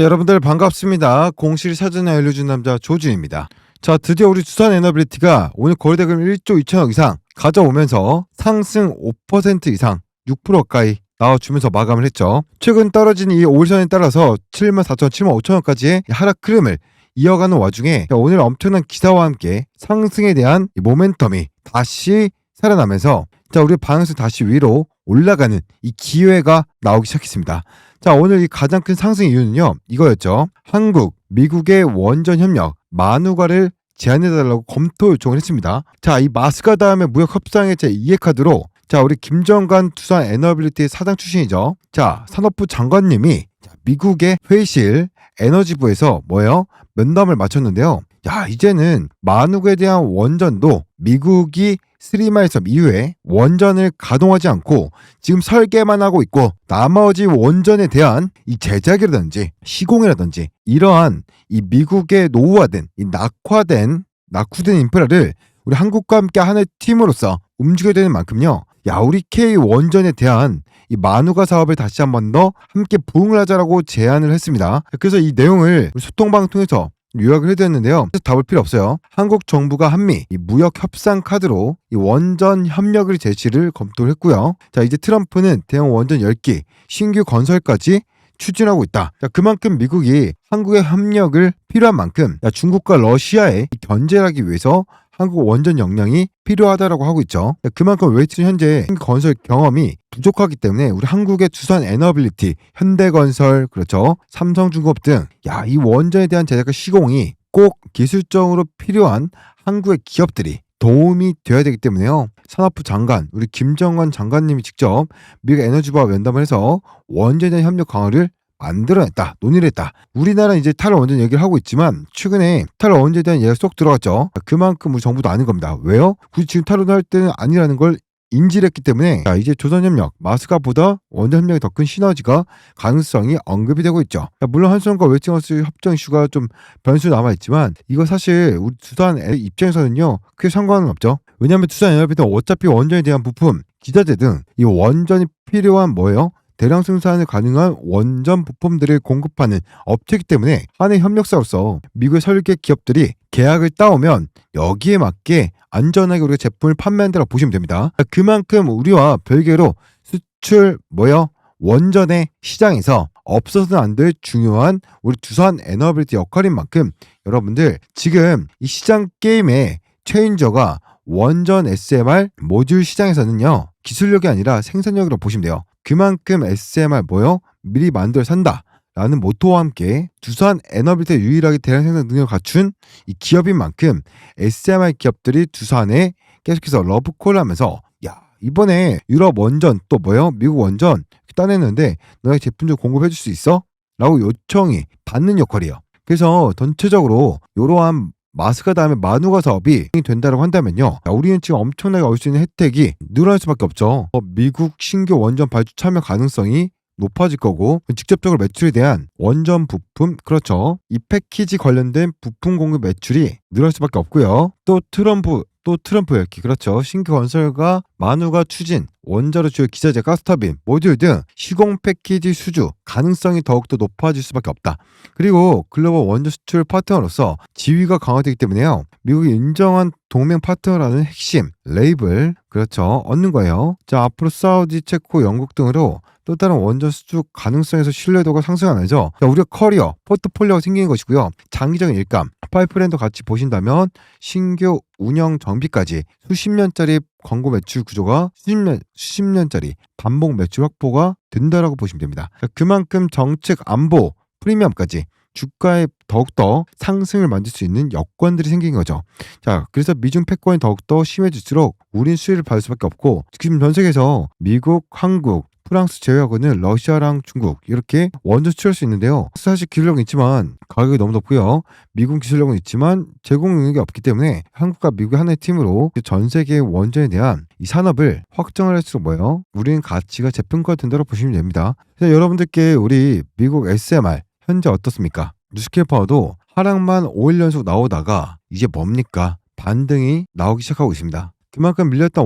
여러분들 반갑습니다. 공실 사전에 알려준 남자 조준입니다. 자, 드디어 우리 두산 에너빌리티가 오늘 거래대금 1조 2천억 이상 가져오면서 상승 5% 이상 6% 가까이 나와주면서 마감을 했죠. 최근 떨어진 이 5일선에 따라서 7만 4천, 7만 5천 원까지의 하락 흐름을 이어가는 와중에 오늘 엄청난 기사와 함께 상승에 대한 이 모멘텀이 다시 살아나면서 자, 우리 방에서 다시 위로 올라가는 이 기회가 나오기 시작했습니다. 자, 오늘 이 가장 큰 상승 이유는요, 이거였죠. 한국, 미국의 원전 협력, 만우가를 제안해달라고 검토 요청을 했습니다. 자, 이 마스가 다음에 무역 협상의 제 2회 카드로 자, 우리 김정관 두산 에너빌리티 사장 출신이죠. 자, 산업부 장관님이 자, 미국의 회의실 에너지부에서 뭐예요? 면담을 마쳤는데요. 야, 이제는 만욱에 대한 원전도 미국이 스리마이섬 이후에 원전을 가동하지 않고 지금 설계만 하고 있고 나머지 원전에 대한 이 제작이라든지 시공이라든지 이러한 이 미국의 노후화된 이 낙화된 낙후된 인프라를 우리 한국과 함께 하는 팀으로서 움직여야 되는 만큼요. 야, 우리 K 원전에 대한 이 만우가 사업을 다시 한 번 더 함께 부응을 하자라고 제안을 했습니다. 그래서 이 내용을 소통방 통해서 요약을 해드렸는데요. 답을 필요 없어요. 한국 정부가 한미 이 무역 협상 카드로 이 원전 협력을 제시를 검토를 했고요. 자 이제 트럼프는 대형 원전 10기 신규 건설까지 추진하고 있다. 자, 그만큼 미국이 한국의 협력을 필요한 만큼 야, 중국과 러시아의 이 견제를 하기 위해서 한국 원전 역량이 필요하다라고 하고 있죠. 자, 그만큼 웨이트는 현재 건설 경험이 부족하기 때문에 우리 한국의 두산 에너빌리티, 현대건설, 그렇죠. 삼성중공업 등 야, 이 원전에 대한 제작과 시공이 꼭 기술적으로 필요한 한국의 기업들이 도움이 되어야 되기 때문에요. 산업부 장관, 우리 김정관 장관님이 직접 미국 에너지부와 면담을 해서 원전에 대한 협력 강화를 만들어냈다, 논의를 했다. 우리나라는 이제 탈 원전 얘기를 하고 있지만 최근에 탈 원전에 대한 얘기가 쏙 들어갔죠. 그만큼 우리 정부도 아는 겁니다. 왜요? 굳이 지금 탈원전 할 때는 아니라는 걸 인지를 했기 때문에 자, 이제 조선협력, 마스가보다 원전협력이 더 큰 시너지가 가능성이 언급이 되고 있죠. 자, 물론 한수원과 웨스팅하우스 협정 이슈가 좀 변수 남아있지만 이거 사실 우리 두산 의 입장에서는요 크게 상관은 없죠. 왜냐하면 두산 에너비는 어차피 원전에 대한 부품, 기자재 등 이 원전이 필요한 뭐예요? 대량 생산을 가능한 원전 부품들을 공급하는 업체이기 때문에 한해 협력사로서 미국의 설계 기업들이 계약을 따오면 여기에 맞게 안전하게 우리가 제품을 판매한다고 보시면 됩니다. 그만큼 우리와 별개로 수출 뭐요? 원전의 시장에서 없어서는 안 될 중요한 우리 두산 에너빌리티 역할인 만큼 여러분들 지금 이 시장 게임의 체인저가 원전 SMR 모듈 시장에서는요 기술력이 아니라 생산력으로 보시면 돼요. 그만큼 SMR 뭐요? 미리 만들어 산다. 라는 모토와 함께 두산 에너빌리티 유일하게 대량 생산 능력을 갖춘 이 기업인 만큼 SMR 기업들이 두산에 계속해서 러브콜 하면서 야 이번에 유럽 원전 또 뭐요? 미국 원전 따냈는데 너희 제품 좀 공급해 줄 수 있어? 라고 요청이 받는 역할이에요. 그래서 전체적으로 이러한 마스가 다음에 만우가 사업이 된다고 한다면요. 야, 우리는 지금 엄청나게 얻을 수 있는 혜택이 늘어날 수밖에 없죠. 어, 미국 신규 원전 발주 참여 가능성이 높아질 거고 직접적으로 매출에 대한 원전 부품 그렇죠 이 패키지 관련된 부품 공급 매출이 늘어날 수밖에 없고요 또 트럼프 또 트럼프 였기. 그렇죠. 신규 건설과 만우가 추진 원자로 주요 기자재 가스터빈 모듈 등 시공 패키지 수주 가능성이 더욱더 높아질 수밖에 없다. 그리고 글로벌 원전 수출 파트너로서 지위가 강화되기 때문에요. 미국이 인정한 동맹 파트너라는 핵심 레이블 그렇죠 얻는 거예요. 자 앞으로 사우디 체코 영국 등으로 또 다른 원전 수주 가능성에서 신뢰도가 상승하면서 자, 우리가 커리어, 포트폴리오가 생기는 것이고요. 장기적인 일감, 파이프라인도 같이 보신다면 신규 운영 정비까지 수십 년짜리 광고 매출 구조가 수십 년, 수십 년짜리 반복 매출 확보가 된다라고 보시면 됩니다. 자, 그만큼 정책 안보, 프리미엄까지 주가에 더욱더 상승을 만들 수 있는 여건들이 생긴 거죠. 자, 그래서 미중 패권이 더욱더 심해질수록 우린 수혜를 받을 수밖에 없고 지금 전 세계에서 미국, 한국, 프랑스 제외하고는 러시아랑 중국 이렇게 원전 수출할 수 있는데요. 사실 기술력은 있지만 가격이 너무 높고요. 미국 기술력은 있지만 제공 능력이 없기 때문에 한국과 미국의 하나의 팀으로 전 세계 원전에 대한 이 산업을 확정을 할수록 뭐예요? 우리는 가치가 제품과 된다고 보시면 됩니다. 그래서 여러분들께 우리 미국 SMR 현재 어떻습니까? 뉴스케이퍼도 하락만 5일 연속 나오다가 이제 뭡니까? 반등이 나오기 시작하고 있습니다. 그만큼 밀렸던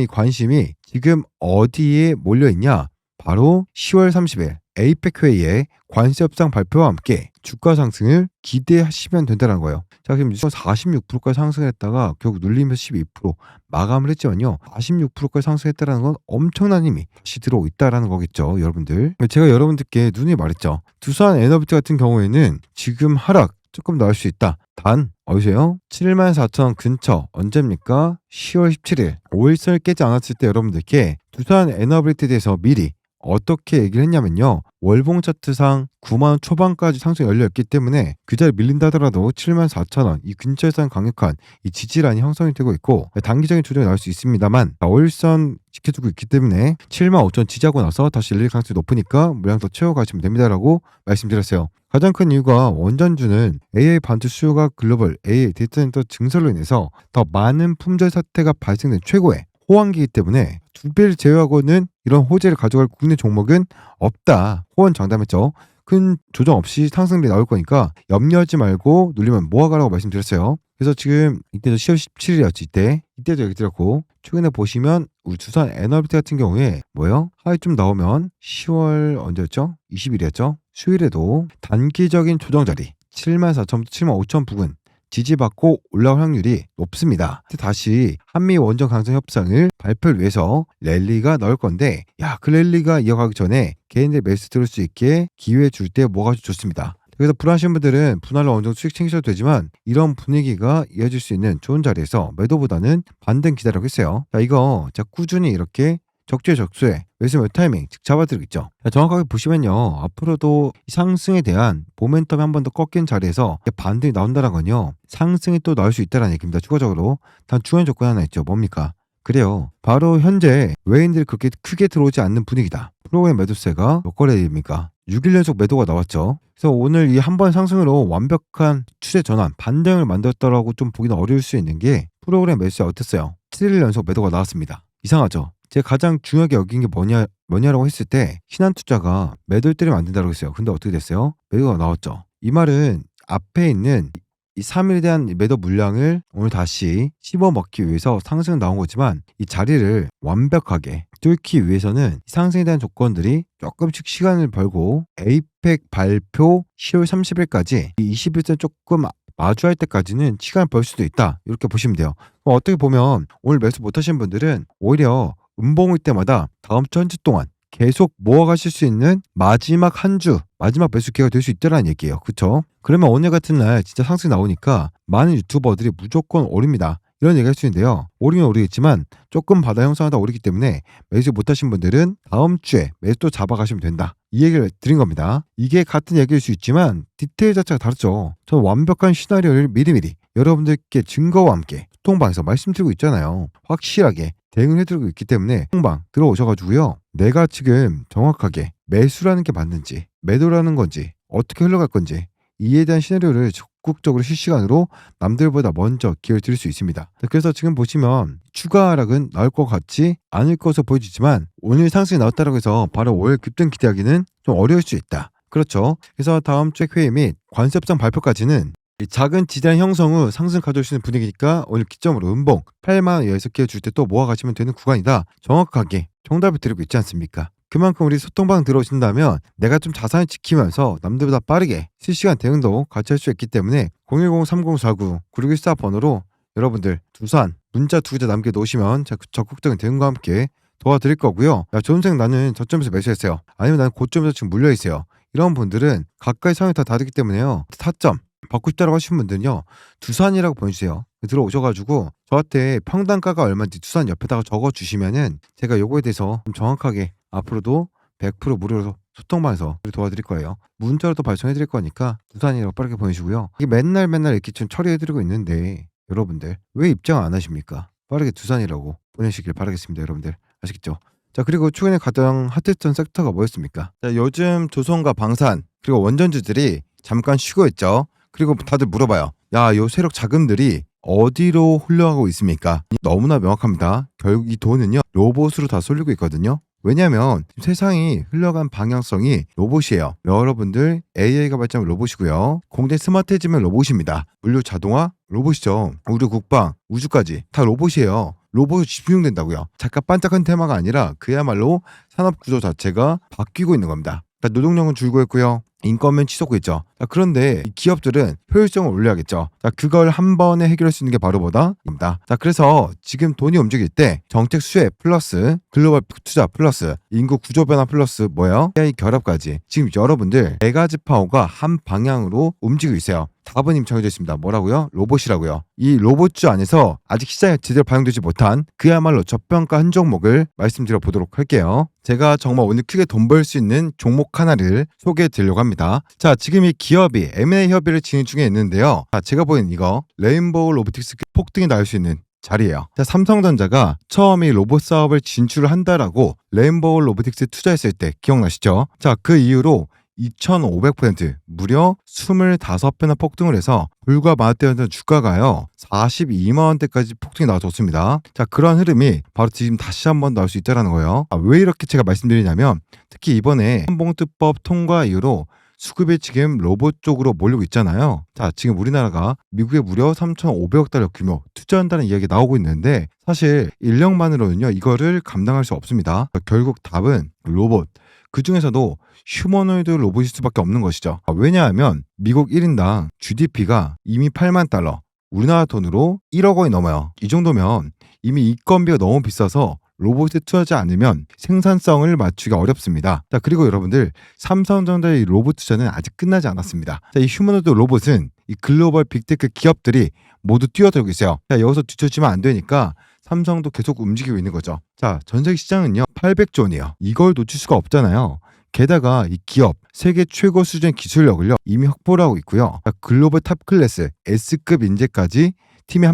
이 관심이 지금 어디에 몰려 있냐? 바로 10월 30일 에이펙 회의의 관세 협상 발표와 함께 주가 상승을 기대하시면 된다는 거예요. 자, 지금 46%까지 상승 했다가 결국 눌리면서 12% 마감을 했지만요. 46%까지 상승했다는 건 엄청난 힘이 다시 들어오고 있다라는 거겠죠, 여러분들. 제가 여러분들께 눈이 말했죠. 두산 에너비티 같은 경우에는 지금 하락 조금 나올 수 있다. 단 어디세요? 74,000원 근처 언제입니까? 10월 17일 5일선을 깨지 않았을 때 여러분들께 두산 에너빌리티에 대해서 미리 어떻게 얘기를 했냐면요. 월봉 차트상 9만원 초반까지 상승 열려있기 때문에 그 자리 밀린다 하더라도 74,000원 이 근처에서는 강력한 이 지지란이 형성이 되고 있고 단기적인 조정이 나올 수 있습니다만 5일선 지켜주고 있기 때문에 7만 5천 지지하고 나서 다시 일일 가능성이 높으니까 물량 더 채워가시면 됩니다라고 말씀드렸어요. 가장 큰 이유가 원전주는 AI 반도 수요가 글로벌 AI 데이터 센터 증설로 인해서 더 많은 품절 사태가 발생된 최고의 호황기이기 때문에 두 배를 제외하고는 이런 호재를 가져갈 국내 종목은 없다. 호언 장담했죠. 큰 조정 없이 상승률이 나올 거니까 염려하지 말고 눌리면 모아가라고 말씀드렸어요. 그래서 지금 이때도 10월 17일이었지 이때 이때도 얘기 드렸고 최근에 보시면 우리 두산 에너비티 같은 경우에 뭐요? 하이 좀 나오면 10월 언제였죠? 20일이었죠? 수요일에도 단기적인 조정 자리 74,000부터 75,000 부근 지지받고 올라올 확률이 높습니다. 다시 한미 원전 강성 협상을 발표를 위해서 랠리가 나올 건데 야 그 랠리가 이어가기 전에 개인들 매수 들을 수 있게 기회 줄 때 뭐가 좋습니다. 그래서 불안하신 분들은 분할로 어느 정도 수익 챙기셔도 되지만 이런 분위기가 이어질 수 있는 좋은 자리에서 매도보다는 반등 기다리고 있어요. 자 이거 자 꾸준히 이렇게 적재 적소에 매수 몇 타이밍 즉. 자, 정확하게 보시면요. 앞으로도 상승에 대한 모멘텀이 한 번 더 꺾인 자리에서 반등이 나온다는 건요. 상승이 또 나올 수 있다는 얘기입니다. 추가적으로 단 중요한 조건 하나 있죠. 뭡니까? 그래요. 바로 현재 외인들이 그렇게 크게 들어오지 않는 분위기다. 프로그램 매도세가 몇 거래입니까? 6일 연속 매도가 나왔죠. 그래서 오늘 이 한 번 상승으로 완벽한 추세 전환, 반등을 만들었다라고 좀 보기는 어려울 수 있는 게 프로그램 매수세 어땠어요? 7일 연속 매도가 나왔습니다. 이상하죠? 제가 가장 중요하게 여긴 게 뭐냐, 뭐냐라고 했을 때 신한 투자가 매도를 때리면 안 된다고 했어요. 근데 어떻게 됐어요? 매도가 나왔죠. 이 말은 앞에 있는 이 3일에 대한 매도 물량을 오늘 다시 씹어 먹기 위해서 상승 나온 거지만 이 자리를 완벽하게 뚫기 위해서는 상승에 대한 조건들이 조금씩 시간을 벌고 에이펙 발표 10월 30일까지 이 21선 조금 마주할 때까지는 시간을 벌 수도 있다. 이렇게 보시면 돼요. 어떻게 보면 오늘 매수 못하신 분들은 오히려 음봉일 때마다 다음 주 한 주 동안 계속 모아가실 수 있는 마지막 한 주, 마지막 매수 기회가 될 수 있다는 얘기예요. 그쵸? 그러면 오늘 같은 날 진짜 상승이 나오니까 많은 유튜버들이 무조건 오릅니다. 이런 얘기 할 수 있는데요. 오르면 오르겠지만 조금 바다 형성하다 오르기 때문에 매수 못하신 분들은 다음 주에 매수 또 잡아가시면 된다. 이 얘기를 드린 겁니다. 이게 같은 얘기일 수 있지만 디테일 자체가 다르죠. 저는 완벽한 시나리오를 미리미리 여러분들께 증거와 함께 통방에서 말씀드리고 있잖아요. 확실하게 대응을 해드리고 있기 때문에 통방 들어오셔가지고요. 내가 지금 정확하게 매수라는 게 맞는지 매도라는 건지 어떻게 흘러갈 건지 이에 대한 시나리오를 적극적으로 실시간으로 남들보다 먼저 기회를 드릴 수 있습니다. 그래서 지금 보시면 추가 하락은 나올 것 같지 않을 것으로 보여지지만 오늘 상승이 나왔다고 해서 바로 5일 급등 기대하기는 좀 어려울 수 있다. 그렇죠. 그래서 다음 주 회의 및 관세협상 발표까지는 이 작은 지단 형성 후 상승 가져올 수 있는 분위기니까 오늘 기점으로 은봉 8만 원 이하에서 기회 줄때 또 모아가시면 되는 구간이다. 정확하게 정답을 드리고 있지 않습니까? 그만큼 우리 소통방 들어오신다면 내가 좀 자산을 지키면서 남들보다 빠르게 실시간 대응도 같이 할 수 있기 때문에 010-3049-9614 번호로 여러분들 두산 문자 두 개 남겨놓으시면 적극적인 대응과 함께 도와드릴 거고요. 야 조은생 나는 저점에서 매수했어요. 아니면 나는 고점에서 지금 물려있어요. 이런 분들은 각각의 상황이 다 다르기 때문에요. 타점 받고 싶다고 하시는 분들은요. 두산이라고 보내주세요. 들어오셔가지고 저한테 평단가가 얼마인지 두산 옆에다가 적어주시면은 제가 요거에 대해서 좀 정확하게 앞으로도 100% 무료로 소통방에서 도와드릴 거예요. 문자로도 발송해드릴 거니까 두산이라고 빠르게 보내시고요. 이게 맨날 맨날 이렇게 좀 처리해드리고 있는데 여러분들 왜 입장 안 하십니까? 빠르게 두산이라고 보내시길 바라겠습니다. 여러분들 아시겠죠? 자 그리고 최근에 가장 핫했던 섹터가 뭐였습니까? 자 요즘 조선과 방산 그리고 원전주들이 잠깐 쉬고 있죠. 그리고 다들 물어봐요. 야, 요 세력 자금들이 어디로 흘러가고 있습니까? 너무나 명확합니다. 결국 이 돈은요, 로봇으로 다 쏠리고 있거든요. 왜냐하면 세상이 흘러간 방향성이 로봇이에요. 여러분들 AI가 발전한 로봇이고요. 공대 스마트해지면 로봇입니다. 물류 자동화 로봇이죠. 우리 국방 우주까지 다 로봇이에요. 로봇이 집중된다고요. 잠깐 반짝한 테마가 아니라 그야말로 산업 구조 자체가 바뀌고 있는 겁니다. 자, 노동력은 줄고 있고요. 인건비는 치솟고 있죠. 자, 그런데 이 기업들은 효율성을 올려야겠죠. 자, 그걸 한 번에 해결할 수 있는 게 바로 뭐다?입니다. 자, 그래서 지금 돈이 움직일 때 정책 수혜 플러스 글로벌 투자 플러스 인구 구조 변화 플러스 뭐예요? AI 결합까지 지금 여러분들 네 가지 파워가 한 방향으로 움직이고 있어요. 답은 이미 정해져 있습니다. 뭐라고요? 로봇이라고요. 이 로봇주 안에서 아직 시장에 제대로 반영되지 못한 그야말로 저평가 한 종목을 말씀드려 보도록 할게요. 제가 정말 오늘 크게 돈 벌 수 있는 종목 하나를 소개해 드리려고 합니다. 자, 지금 이 기 업이 M&A 협의를 진행 중에 있는데요. 자, 제가 보는 이거 레인보우 로보틱스 폭등이 나올 수 있는 자리예요. 자, 삼성전자가 처음 이 로봇 사업을 진출을 한다라고 레인보우 로보틱스 투자했을 때 기억나시죠? 자, 그 이후로 2,500% 무려 25배나 폭등을 해서 불과 마트였던 주가가요 42만 원대까지 폭등이 나와줬습니다. 자 그런 흐름이 바로 지금 다시 한번 나올 수 있다는 거예요. 아, 왜 이렇게 제가 말씀드리냐면 특히 이번에 한봉투법 통과 이후로 수급이 지금 로봇 쪽으로 몰리고 있잖아요. 자, 지금 우리나라가 미국에 무려 3,500억 달러 규모 투자한다는 이야기가 나오고 있는데 사실 인력만으로는요, 이거를 감당할 수 없습니다. 결국 답은 로봇. 그 중에서도 휴머노이드 로봇일 수밖에 없는 것이죠. 아, 왜냐하면 미국 1인당 GDP가 이미 8만 달러, 우리나라 돈으로 1억 원이 넘어요. 이 정도면 이미 인건비가 너무 비싸서 로봇에 투자하지 않으면 생산성을 맞추기가 어렵습니다. 자, 그리고 여러분들 삼성전자의 로봇 투자는 아직 끝나지 않았습니다. 자, 이 휴머노이드 로봇은 이 글로벌 빅테크 기업들이 모두 뛰어들고 있어요. 자, 여기서 뒤처지면 안 되니까 삼성도 계속 움직이고 있는 거죠. 자, 전 세계 시장은요, 800조 원이에요. 이걸 놓칠 수가 없잖아요. 게다가 이 기업 세계 최고 수준의 기술력을요 이미 확보를 하고 있고요. 자, 글로벌 탑 클래스 S급 인재까지 팀에.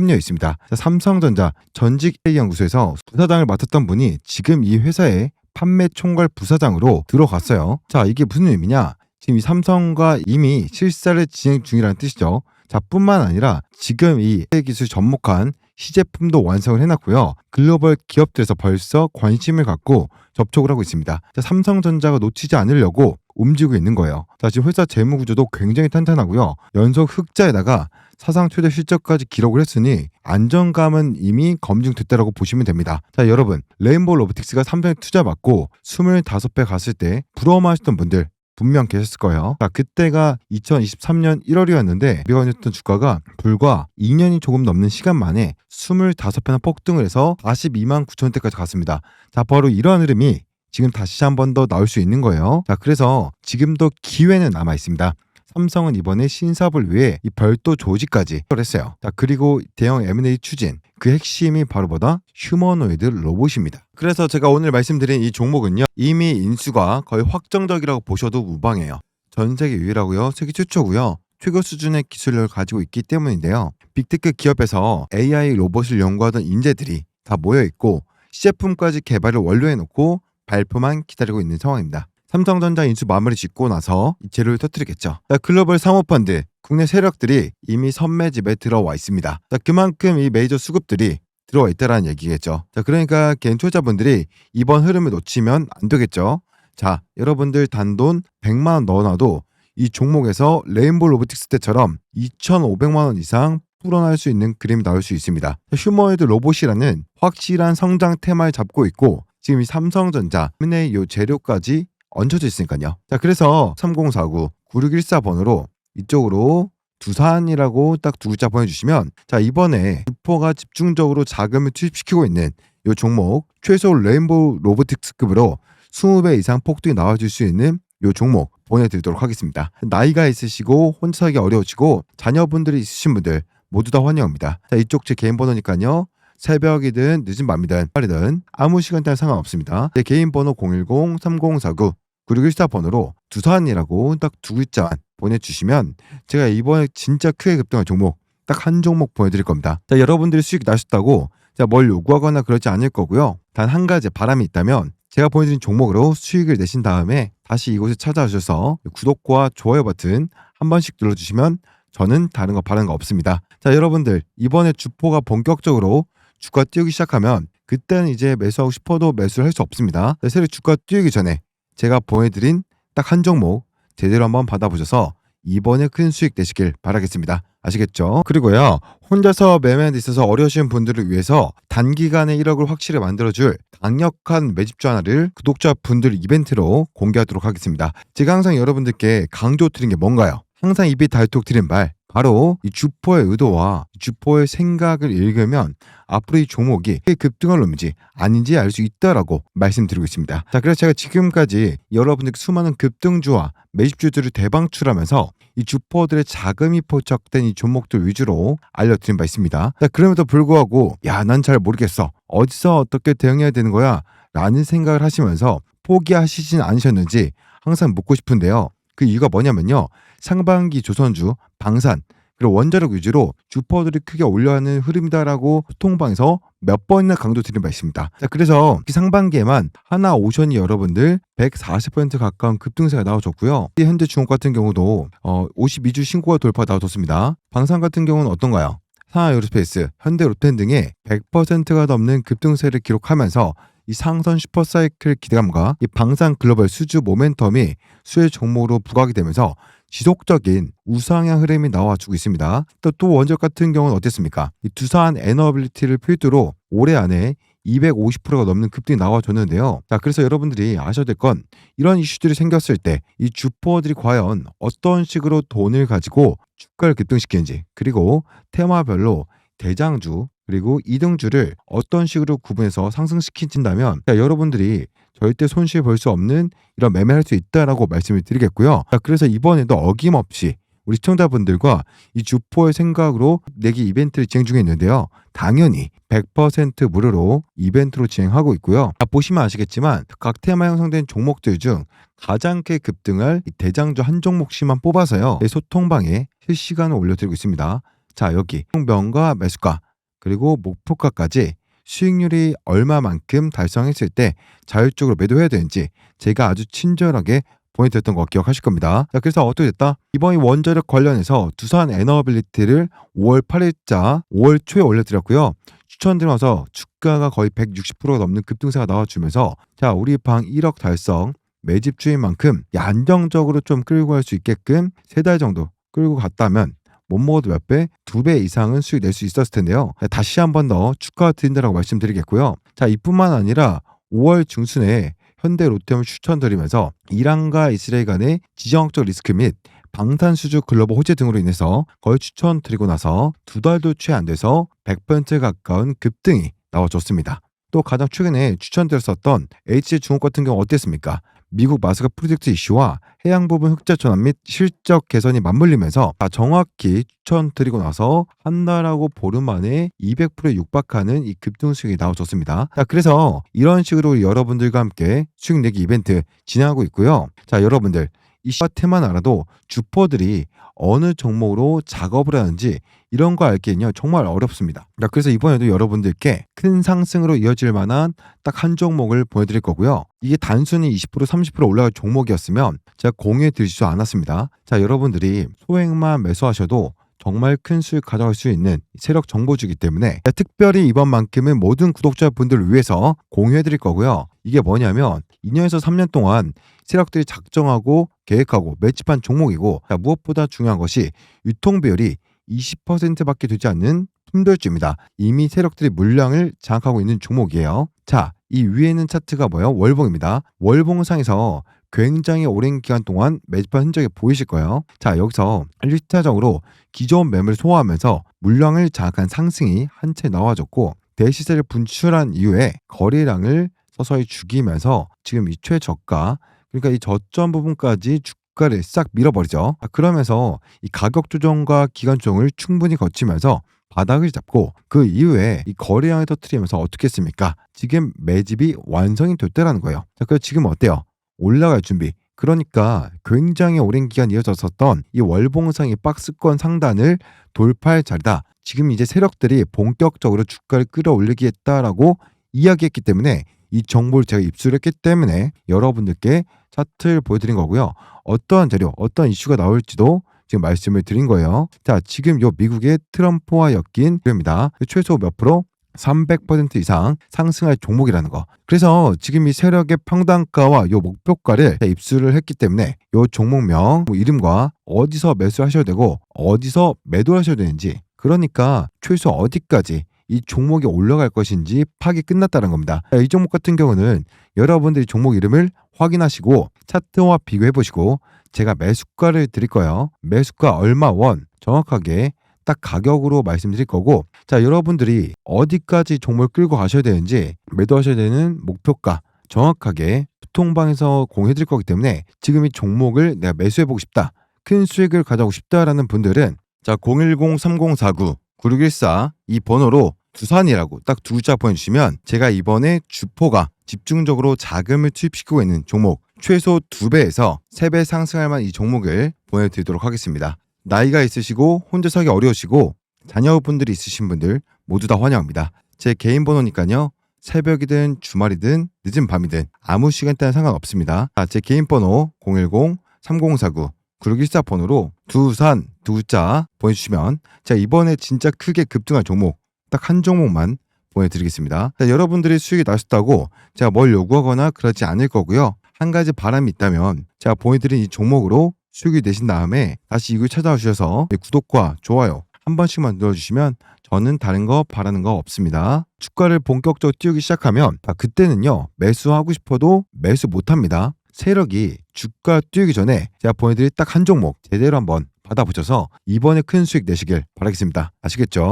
자, 삼성전자 전직 연구소에서 부사장을 맡았던 분이 지금 이 회사의 판매 총괄 부사장으로 들어갔어요. 자, 이게 무슨 의미냐? 지금 이 삼성과 이미 실사를 진행 중이라는 뜻이죠. 자, 뿐만 아니라 지금 이 기술 접목한 시제품도 완성을 해놨고요. 글로벌 기업들에서 벌써 관심을 갖고 접촉을 하고 있습니다. 자, 삼성전자가 놓치지 않으려고 움직이고 있는 거예요. 자, 지금 회사 재무 구조도 굉장히 탄탄하고요. 연속 흑자에다가 사상 최대 실적까지 기록을 했으니 안정감은 이미 검증됐다라고 보시면 됩니다. 자, 여러분, 레인보우 로보틱스가 삼성에 투자 받고 25배 갔을 때 부러워만 하셨던 분들 분명 계셨을 거예요. 자, 그때가 2023년 1월이었는데 미국이었던 주가가 불과 2년이 조금 넘는 시간 만에 25배나 폭등을 해서 42만 9천 대까지 갔습니다. 자, 바로 이러한 흐름이 지금 다시 한 번 더 나올 수 있는 거예요. 자, 그래서 지금도 기회는 남아 있습니다. 삼성은 이번에 신사업을 위해 이 별도 조직까지 했어요. 자, 그리고 대형 M&A 추진 그 핵심이 바로 뭐다? 휴머노이드 로봇입니다. 그래서 제가 오늘 말씀드린 이 종목은요. 이미 인수가 거의 확정적이라고 보셔도 무방해요. 전 세계 유일하고요. 세계 최초고요. 최고 수준의 기술력을 가지고 있기 때문인데요. 빅테크 기업에서 AI 로봇을 연구하던 인재들이 다 모여 있고 시제품까지 개발을 완료해 놓고 발표만 기다리고 있는 상황입니다. 삼성전자 인수 마무리 짓고 나서 이 재료를 터뜨리겠죠. 자, 글로벌 사모펀드, 국내 세력들이 이미 선매집에 들어와 있습니다. 자, 그만큼 이 메이저 수급들이 들어와 있다라는 얘기겠죠. 자, 그러니까 개인 투자자분들이 이번 흐름을 놓치면 안 되겠죠. 자, 여러분들 단돈 100만 원 넣어놔도 이 종목에서 레인보우 로보틱스 때처럼 2,500만 원 이상 불어날 수 있는 그림이 나올 수 있습니다. 휴머노이드 로봇이라는 확실한 성장 테마를 잡고 있고 지금 이 삼성전자, M&A 요 재료까지 얹혀져 있으니까요. 자, 그래서 3049 9614번으로 이쪽으로 두산이라고 딱 두 글자 보내주시면 자 이번에 유포가 집중적으로 자금을 투입시키고 있는 이 종목 최소 레인보우 로보틱스급으로 20배 이상 폭등이 나와줄 수 있는 이 종목 보내드리도록 하겠습니다. 나이가 있으시고 혼자 살기 어려우시고 자녀분들이 있으신 분들 모두 다 환영합니다. 자 이쪽 제 개인 번호니까요. 새벽이든 늦은 밤이든 빠르든 아무 시간대나 상관없습니다. 제 개인 번호 010-3049 9614번으로 두산이라고 딱 두 글자만 보내주시면 제가 이번에 진짜 크게 급등한 종목 딱 한 종목 보내드릴 겁니다. 자, 여러분들이 수익 나셨다고 뭘 요구하거나 그러지 않을 거고요. 단 한 가지 바람이 있다면 제가 보여드린 종목으로 수익을 내신 다음에 다시 이곳에 찾아오셔서 구독과 좋아요 버튼 한 번씩 눌러주시면 저는 다른 거 바라는 거 없습니다. 자, 여러분들 이번에 주포가 본격적으로 주가 뛰기 시작하면 그때는 이제 매수하고 싶어도 매수를 할 수 없습니다. 새로 주가 뛰기 전에 제가 보내드린 딱 한 종목 제대로 한번 받아보셔서 이번에 큰 수익 되시길 바라겠습니다. 아시겠죠? 그리고요, 혼자서 매매에 있어서 어려우신 분들을 위해서 단기간에 1억을 확실히 만들어줄 강력한 매집주 하나를 구독자분들 이벤트로 공개하도록 하겠습니다. 제가 항상 여러분들께 강조 드린 게 뭔가요? 항상 입이 닳도록 드린 말, 바로 이 주포의 의도와 주포의 생각을 읽으면 앞으로 이 종목이 급등할 놈인지 아닌지 알 수 있다라고 말씀드리고 있습니다. 자, 그래서 제가 지금까지 여러분들 수많은 급등주와 매집주들을 대방출하면서 이 주포들의 자금이 포착된 이 종목들 위주로 알려드린 바 있습니다. 자, 그럼에도 불구하고 야, 난 잘 모르겠어. 어디서 어떻게 대응해야 되는 거야? 라는 생각을 하시면서 포기하시진 않으셨는지 항상 묻고 싶은데요. 그 이유가 뭐냐면요. 상반기 조선주, 방산, 그리고 원자력 위주로 주퍼들이 크게 올려하는 흐름이다라고 소통방에서 몇 번이나 강조 드린 바 있습니다. 자, 그래서 이 상반기에만 하나 오션이 여러분들 140% 가까운 급등세가 나와줬고요. 현재 중국 같은 경우도 어, 52주 신고가 돌파 나와줬습니다. 방산 같은 경우는 어떤가요? 하나 에어로스페이스, 현대 로텐 등의 100%가 넘는 급등세를 기록하면서 이 상선 슈퍼사이클 기대감과 이 방산 글로벌 수주 모멘텀이 수혜 종목으로 부각이 되면서 지속적인 우상향 흐름이 나와주고 있습니다. 또, 또 원적 같은 경우는 어땠습니까? 이 두산 에너빌리티를 필두로 올해 안에 250%가 넘는 급등이 나와줬는데요. 자, 그래서 여러분들이 아셔야 될 건 이런 이슈들이 생겼을 때 이 주포들이 과연 어떤 식으로 돈을 가지고 주가를 급등시키는지 그리고 테마별로 대장주 그리고 이등주를 어떤 식으로 구분해서 상승시킨다면 여러분들이 절대 손실 볼 수 없는 이런 매매할 수 있다라고 말씀을 드리겠고요. 자, 그래서 이번에도 어김없이 우리 시청자분들과 이 주포의 생각으로 내기 이벤트를 진행 중에 있는데요. 당연히 100% 무료로 이벤트로 진행하고 있고요. 자, 보시면 아시겠지만 각 테마 형성된 종목들 중 가장 크게 급등할 대장주 한 종목씩만 뽑아서요. 소통방에 실시간으로 올려드리고 있습니다. 자, 여기 명과 매수가 그리고 목표가까지 수익률이 얼마만큼 달성했을 때 자율적으로 매도해야 되는지 제가 아주 친절하게 보내드렸던 거 기억하실 겁니다. 자, 그래서 어떻게 됐다? 이번 원자력 관련해서 두산 에너빌리티를 5월 8일자 5월 초에 올려드렸고요. 추천드려서 주가가 거의 160%가 넘는 급등세가 나와주면서 자 우리 방 1억 달성 매집 주인 만큼 안정적으로 좀 끌고 갈 수 있게끔 세 달 정도 끌고 갔다면 못 먹어도 몇 배, 두 배 이상은 수익 낼 수 있었을 텐데요. 다시 한 번 더 축하드린다라고 말씀드리겠고요. 자, 이뿐만 아니라 5월 중순에 현대 롯데를 추천드리면서 이란과 이스라엘 간의 지정학적 리스크 및 방탄수주 글로벌 호재 등으로 인해서 거의 추천드리고 나서 두 달도 채 안 돼서 100% 가까운 급등이 나와줬습니다. 또 가장 최근에 추천드렸었던 HC중국 같은 경우 어땠습니까? 미국 마스크 프로젝트 이슈와 해양 부분 흑자 전환 및 실적 개선이 맞물리면서 정확히 추천드리고 나서 한 달하고 보름 만에 200%에 육박하는 이 급등 수익이 나와줬습니다. 자, 그래서 이런 식으로 여러분들과 함께 수익 내기 이벤트 진행하고 있고요. 자, 여러분들 이 시바테만 알아도 주퍼들이 어느 종목으로 작업을 하는지 이런 거 알기는요 정말 어렵습니다. 그래서 이번에도 여러분들께 큰 상승으로 이어질 만한 딱 한 종목을 보여드릴 거고요. 이게 단순히 20% 30% 올라갈 종목이었으면 제가 공유해 드리지도 않았습니다. 자 여러분들이 소액만 매수하셔도 정말 큰 수익 가져갈 수 있는 세력 정보주기 때문에 특별히 이번만큼은 모든 구독자분들을 위해서 공유해 드릴 거고요. 이게 뭐냐면 2년에서 3년 동안 세력들이 작정하고 계획하고 매집한 종목이고 무엇보다 중요한 것이 유통 비율이 20%밖에 되지 않는 품절주입니다. 이미 세력들이 물량을 장악하고 있는 종목이에요. 자, 이 위에는 차트가 뭐예요? 월봉입니다. 월봉상에서 굉장히 오랜 기간 동안 매집한 흔적이 보이실 거예요. 자, 여기서 일차적으로 기존 매물을 소화하면서 물량을 장악한 상승이 한 채 나와줬고 대시세를 분출한 이후에 거래량을 서서히 죽이면서 지금 이 최저가 그러니까 이 저점 부분까지 주가를 싹 밀어버리죠. 아, 그러면서 이 가격 조정과 기간 조정을 충분히 거치면서 바닥을 잡고 그 이후에 이 거래량을 터트리면서 어떻게 했습니까? 지금 매집이 완성이 됐다라는 거예요. 자, 그래서 지금 어때요? 올라갈 준비. 그러니까 굉장히 오랜 기간 이어졌었던 이 월봉상의 박스권 상단을 돌파할 자리다. 지금 이제 세력들이 본격적으로 주가를 끌어올리겠다라고 이야기했기 때문에 이 정보를 제가 입수했기 때문에 여러분들께 차트를 보여드린 거고요. 어떠한 자료, 어떤 이슈가 나올지도 지금 말씀을 드린 거예요. 자, 지금 요 미국의 트럼프와 엮인 그입니다 최소 몇 프로? 300% 이상 상승할 종목이라는 거. 그래서 지금 이 세력의 평단가와 요 목표가를 입수를 했기 때문에 요 종목명 뭐 이름과 어디서 매수하셔야 되고 어디서 매도하셔야 되는지 그러니까 최소 어디까지 이 종목이 올라갈 것인지 파악이 끝났다는 겁니다. 이 종목 같은 경우는 여러분들이 종목 이름을 확인하시고 차트와 비교해 보시고 제가 매수가를 드릴 거예요. 매수가 얼마 원 정확하게 딱 가격으로 말씀드릴 거고 자 여러분들이 어디까지 종목을 끌고 가셔야 되는지 매도하셔야 되는 목표가 정확하게 소통방에서 공유해 드릴 거기 때문에 지금 이 종목을 내가 매수해 보고 싶다 큰 수익을 가져오고 싶다라는 분들은 자 010-3049-9614 이 번호로 두산이라고 딱 두 글자 보내주시면 제가 이번에 주포가 집중적으로 자금을 투입시키고 있는 종목 최소 두배에서 세배 상승할 만한 이 종목을 보내드리도록 하겠습니다. 나이가 있으시고 혼자 사기 어려우시고 자녀분들이 있으신 분들 모두 다 환영합니다. 제 개인 번호니까요. 새벽이든 주말이든 늦은 밤이든 아무 시간대는 상관없습니다. 아, 제 개인 번호 010-3049-9614 번호로 두산 두자 보내주시면 제가 이번에 진짜 크게 급등할 종목 딱 한 종목만 보내드리겠습니다. 자, 여러분들이 수익이 나셨다고 제가 뭘 요구하거나 그러지 않을 거고요. 한 가지 바람이 있다면 제가 보내드린 이 종목으로 수익이 되신 다음에 다시 이걸 찾아와 주셔서 구독과 좋아요 한 번씩만 눌러주시면 저는 다른 거 바라는 거 없습니다. 주가를 본격적으로 띄우기 시작하면 아, 그때는요 매수하고 싶어도 매수 못합니다. 세력이 주가 띄우기 전에 제가 보내드릴 딱 한 종목 제대로 한번 받아보셔서 이번에 큰 수익 내시길 바라겠습니다. 아시겠죠?